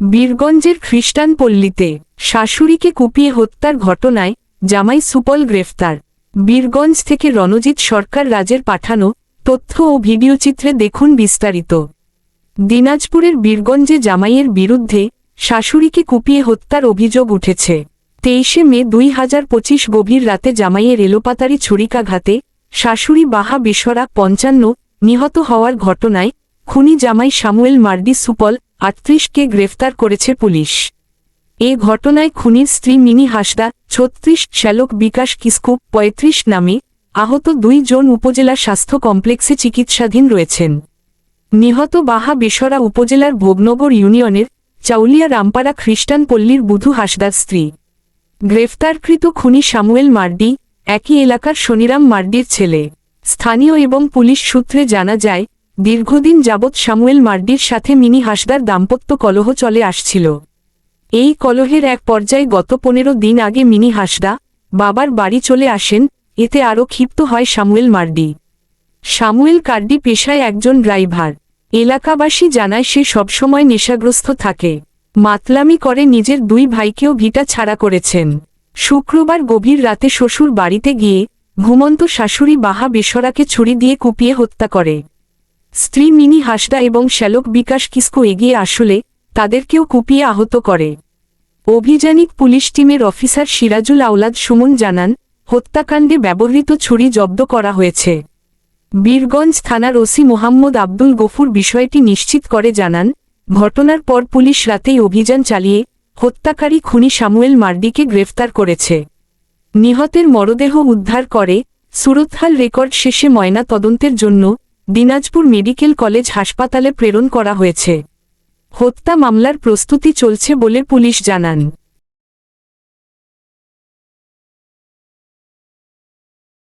বীরগঞ্জের খ্রিস্টান পল্লীতে শাশুড়িকে কুপিয়ে হত্যার ঘটনায় জামাই সুপল গ্রেফতার। বীরগঞ্জ থেকে রণজিৎ সরকার রাজের পাঠানো তথ্য ও ভিডিওচিত্রে দেখুন বিস্তারিত। দিনাজপুরের বীরগঞ্জে জামাইয়ের বিরুদ্ধে শাশুড়িকে কুপিয়ে হত্যার অভিযোগ উঠেছে। তেইশে মে দুই হাজার পঁচিশ গভীর রাতে জামাইয়ের এলোপাতারি ছুরিকাঘাতে শাশুড়ি বাহা বিশরা পঞ্চান্ন নিহত হওয়ার ঘটনায় খুনি জামাই সামুয়েল মার্ডি সুপল আটত্রিশকে গ্রেফতার করেছে পুলিশ। এ ঘটনায় খুনির স্ত্রী মিনি হাসদা, ছত্রিশ শ্যালক বিকাশ কিস্কু, পঁয়ত্রিশ নামে আহত দুই জন উপজেলা স্বাস্থ্য কমপ্লেক্সে চিকিৎসাধীন রয়েছেন। নিহত বাহা বেসরা উপজেলার ভোগনগর ইউনিয়নের চাউলিয়া রামপাড়া খ্রিস্টান পল্লীর বুধু হাসদার স্ত্রী। গ্রেফতারকৃত খুনি সামুয়েল মার্ডি, একই এলাকার শনিরাম মার্ডির ছেলে। স্থানীয় এবং পুলিশ সূত্রে জানা যায় দীর্ঘদিন যাবৎ সামুয়েল মার্ডির সাথে মিনি হাসদার দাম্পত্য কলহ চলে আসছিল। এই কলহের এক পর্যায়ে গত পনেরো দিন আগে মিনি হাসদা, বাবার বাড়ি চলে আসেন, এতে আরও ক্ষিপ্ত হয় সামুয়েল মার্ডি। সামুয়েল কার্ডি পেশায় একজন ড্রাইভার। এলাকাবাসী জানায় সে সবসময় নেশাগ্রস্ত থাকে। মাতলামি করে নিজের দুই ভাইকেও ভিটা ছাড়া করেছেন। শুক্রবার গভীর রাতে শ্বশুর বাড়িতে গিয়ে ঘুমন্ত শাশুড়ি বাহা বেসরাকে ছুরি দিয়ে কুপিয়ে হত্যা করে। স্ত্রী মিনি হাসদা এবং শ্যালক বিকাশ কিস্কো এগিয়ে আসলে, তাদেরকেও কুপিয়ে আহত করে। অভিযানিক পুলিশ টিমের অফিসার সিরাজুল আওলাদ সুমন জানান, হত্যাকাণ্ডে ব্যবহৃত ছুরি জব্দ করা হয়েছে। বীরগঞ্জ থানার ওসি মোহাম্মদ আব্দুল গফুর বিষয়টি নিশ্চিত করে জানান, ঘটনার পর পুলিশ রাতেই অভিযান চালিয়ে হত্যাকারী খুনি সামুয়েল মার্ডিকে গ্রেফতার করেছে। নিহতের মরদেহ উদ্ধার করে সুরতহাল রেকর্ড শেষে ময়না তদন্তের জন্য দিনাজপুর মেডিকেল কলেজ হাসপাতালে প্রেরণ করা হয়েছে। হত্যা মামলার প্রস্তুতি চলছে বলে পুলিশ জানান।